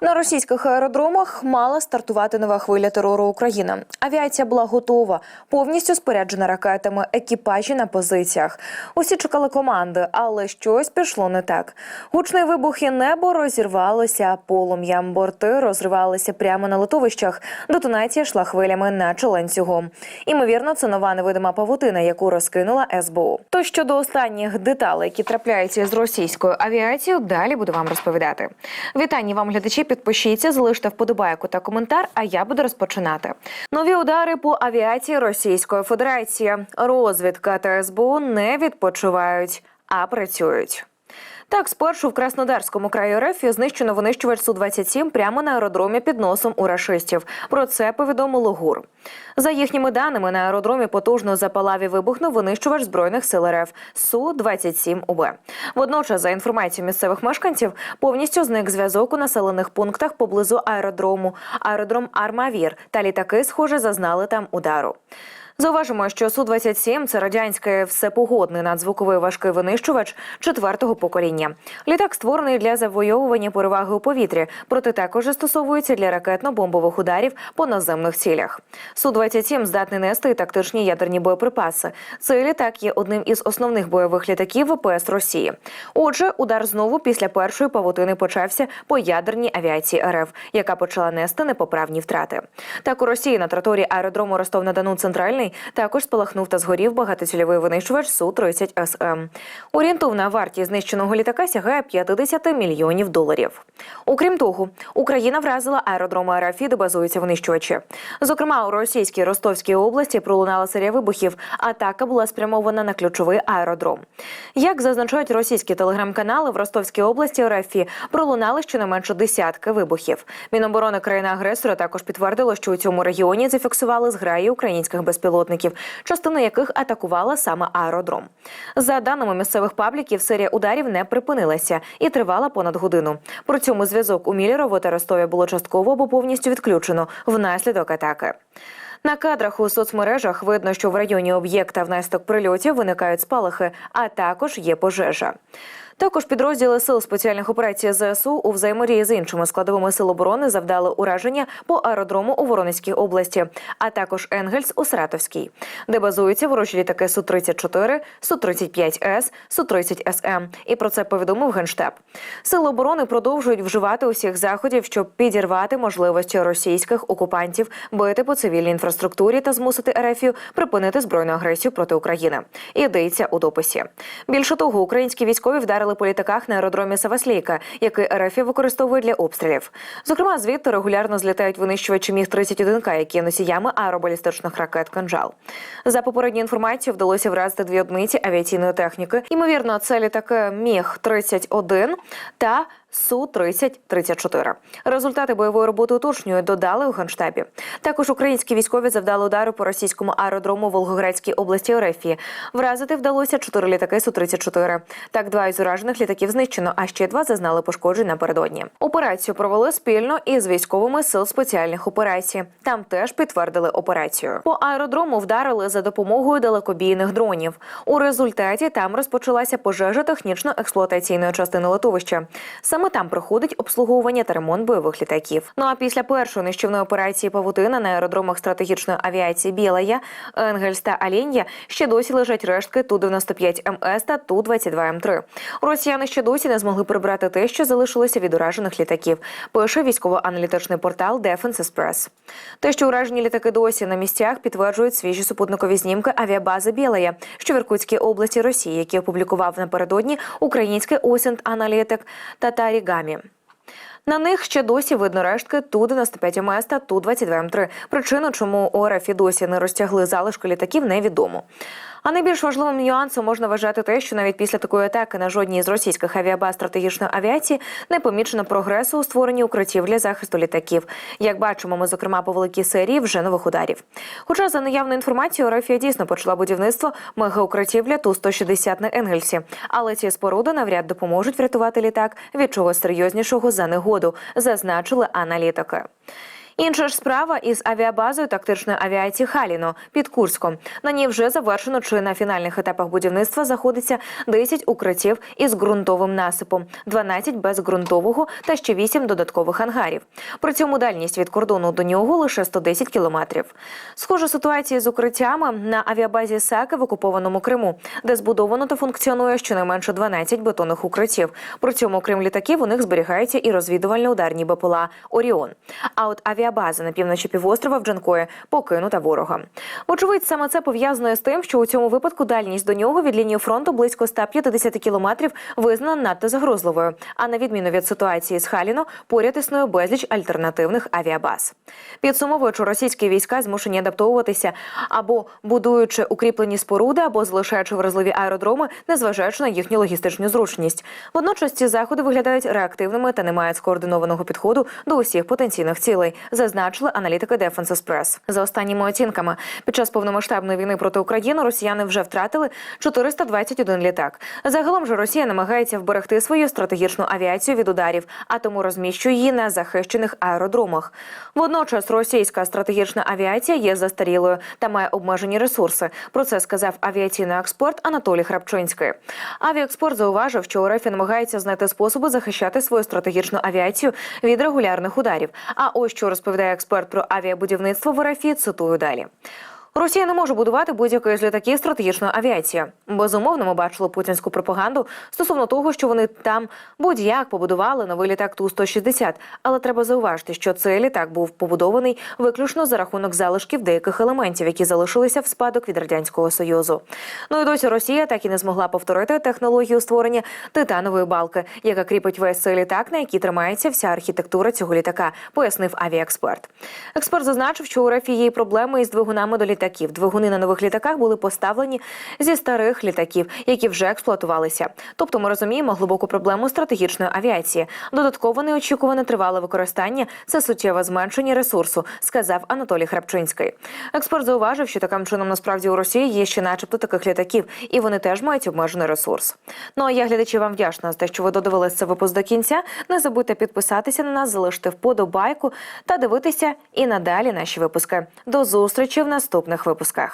На російських аеродромах мала стартувати нова хвиля терору України. Авіація була готова, повністю споряджена ракетами, екіпажі на позиціях. Усі чекали команди, але щось пішло не так. Гучний вибух і небо розірвалося полум'ям. Борти розривалися прямо на литовищах. Детонація йшла хвилями, наче ланцюгом. Імовірно, це нова невидима павутина, яку розкинула СБУ. То щодо останніх деталей, які трапляються з російською авіацією, далі буду вам розповідати. Вітання вам, глядачі. Підпишіться, залиште вподобайку та коментар. А я буду розпочинати. Нові удари по авіації Російської Федерації. Розвідка та СБУ не відпочивають, а працюють. Так, спершу в Краснодарському краї РФ знищено винищувач Су-27 прямо на аеродромі під носом у рашистів. Про це повідомило ГУР. За їхніми даними, на аеродромі потужно запалав і вибухнув винищувач збройних сил РФ Су-27УБ. Водночас, за інформацією місцевих мешканців, повністю зник зв'язок у населених пунктах поблизу аеродрому, аеродром Армавір та літаки, схоже, зазнали там удару. Зауважимо, що Су-27 – це радянський всепогодний надзвуковий важкий винищувач четвертого покоління. Літак створений для завойовування переваги у повітрі, проте також застосовується для ракетно-бомбових ударів по наземних цілях. Су-27 здатний нести тактичні ядерні боєприпаси. Цей літак є одним із основних бойових літаків ВПС Росії. Отже, удар знову після першої павутини почався по ядерній авіації РФ, яка почала нести непоправні втрати. Так у Росії на території аеродрому Ростов-на-Дону центральний також спалахнув та згорів багатоцільовий винищувач Су-30 СМ. Орієнтовна вартість знищеного літака сягає 50 мільйонів доларів. Окрім того, Україна вразила аеродроми РФ, де базуються винищувачі. Зокрема, у російській Ростовській області пролунала серія вибухів. Атака була спрямована на ключовий аеродром. Як зазначають російські телеграм-канали, в Ростовській області РФ пролунали щонайменше десятки вибухів. Міноборони країни-агресора також підтвердило, що у цьому регіоні зафіксували зграї українських безпілотників, частина яких атакувала саме аеродром. За даними місцевих пабліків, серія ударів не припинилася і тривала понад годину. При цьому зв'язок у Мілєрово та Ростові було частково або повністю відключено внаслідок атаки. На кадрах у соцмережах видно, що в районі об'єкта внаслідок прильотів виникають спалахи, а також є пожежа. Також підрозділи сил спеціальних операцій ЗСУ у взаємодії з іншими складовими сил оборони завдали ураження по аеродрому у Воронезькій області, а також Енгельс у Саратовській, де базуються ворожі літаки Су-34, Су-35С, Су-30СМ. І про це повідомив генштаб. Сили оборони продовжують вживати усіх заходів, щоб підірвати можливості російських окупантів бити по цивільній інфраструктурі та змусити РФ припинити збройну агресію проти України. Йдеться у дописі. Більше того, українські військові вдарили по літаках на аеродромі Саваслійка, який РФ використовує для обстрілів. Зокрема, звідти регулярно злітають винищувачі міг 31 к які носіями аеробалістичних ракет «Канжал». За попередньою інформацією, вдалося вразити дві одиниці авіаційної техніки. Ймовірно, це літаки міг 31 та Су-30-34. Результати бойової роботи уточнюють, додали у генштабі. Також українські військові завдали удару по російському аеродрому Волгоградській області РФ. Вразити вдалося чотири літаки Су-34. Так, два із уражених літаків знищено, а ще два зазнали пошкоджень напередодні. Операцію провели спільно із військовими сил спеціальних операцій. Там теж підтвердили операцію. По аеродрому вдарили за допомогою далекобійних дронів. У результаті там розпочалася пожежа технічно-експлуатаційної частини литовища. Саме там проходить обслуговування та ремонт бойових літаків. Ну а після першої нищівної операції Павутина на аеродромах стратегічної авіації Білая, Енгельс та Алін'я ще досі лежать рештки Ту-95 МС та Ту-22 М3. Росіяни ще досі не змогли прибрати те, що залишилося від уражених літаків. Пише військово-аналітичний портал Defense Express. Те, що уражені літаки досі на місцях, підтверджують свіжі супутникові знімки авіабази Білая, що в Іркутській області Росії, які опублікував напередодні український Осент аналітик Татарі Гамі. На них ще досі видно рештки Ту-95 МС та Ту-22 М3. Причину, чому у РФ і досі не розтягли залишки літаків, невідомо. А найбільш важливим нюансом можна вважати те, що навіть після такої атаки на жодній з російських авіабаз стратегічної авіації не помічено прогресу у створенні укриттів для захисту літаків. Як бачимо, ми зокрема по великій серії вже нових ударів. Хоча за наявною інформацією, Рафія дійсно почала будівництво мегаукриттів для Ту-160 на Енгельсі, але ці споруди навряд допоможуть врятувати літак від чогось серйознішого за негоду, зазначили аналітики. Інша ж справа із авіабазою тактичної авіації Халіно під Курском. На ній вже завершено чи на фінальних етапах будівництва знаходиться 10 укриттів із ґрунтовим насипом, 12 без ґрунтового та ще 8 додаткових ангарів. При цьому дальність від кордону до нього лише 110 кілометрів. Схожа ситуація з укриттями на авіабазі САКи в окупованому Криму, де збудовано та функціонує щонайменше 12 бетонних укриттів. При цьому, крім літаків, у них зберігаються і розвідувально-ударні БПЛА Оріон. А от авіабаза на півночі півострова в Джанкої покинута ворогом. Вочевидь, саме це пов'язано з тим, що у цьому випадку дальність до нього від лінії фронту близько 150 кілометрів визнана надто загрозливою. А на відміну від ситуації з Халіно, поряд існує безліч альтернативних авіабаз. Підсумовуючи, російські війська змушені адаптовуватися або будуючи укріплені споруди, або залишаючи вразливі аеродроми, незважаючи на їхню логістичну зручність. Водночас ці заходи виглядають реактивними та не мають скоординованого підходу до усіх потенційних цілей, зазначили аналітики Defense Express. За останніми оцінками, під час повномасштабної війни проти України росіяни вже втратили 421 літак. Загалом же Росія намагається вберегти свою стратегічну авіацію від ударів, а тому розміщує її на захищених аеродромах. Водночас російська стратегічна авіація є застарілою та має обмежені ресурси. Про це сказав авіаційний експерт Анатолій Храпчинський. Авіаекспорт зауважив, що РФ намагається знайти способи захищати свою стратегічну авіацію від регулярних ударів. А ось що розповідає експерт про авіабудівництво в РФ, цитую далі. Росія не може будувати будь-якої з літаків стратегічної авіації. Безумовно, ми бачили путінську пропаганду стосовно того, що вони там будь-як побудували новий літак Ту-160. Але треба зауважити, що цей літак був побудований виключно за рахунок залишків деяких елементів, які залишилися в спадок від радянського союзу. Ну і досі Росія так і не змогла повторити технологію створення титанової балки, яка кріпить весь цей літак, на якій тримається вся архітектура цього літака, пояснив авіаексперт. Експерт зазначив, що у РФ є проблеми із двигунами до літаків. Двигуни на нових літаках були поставлені зі старих літаків, які вже експлуатувалися. Тобто, ми розуміємо глибоку проблему стратегічної авіації. Додатково неочікуване тривале використання це суттєве зменшення ресурсу, сказав Анатолій Храпчинський. Експерт зауважив, що таким чином насправді у Росії є ще, начебто, таких літаків, і вони теж мають обмежений ресурс. Ну а я глядачі вам вдячна за те, що ви додивилися це випуск до кінця. Не забудьте підписатися на нас, залишити вподобайку та дивитися і надалі наші випуски. До зустрічі в наступних випусках.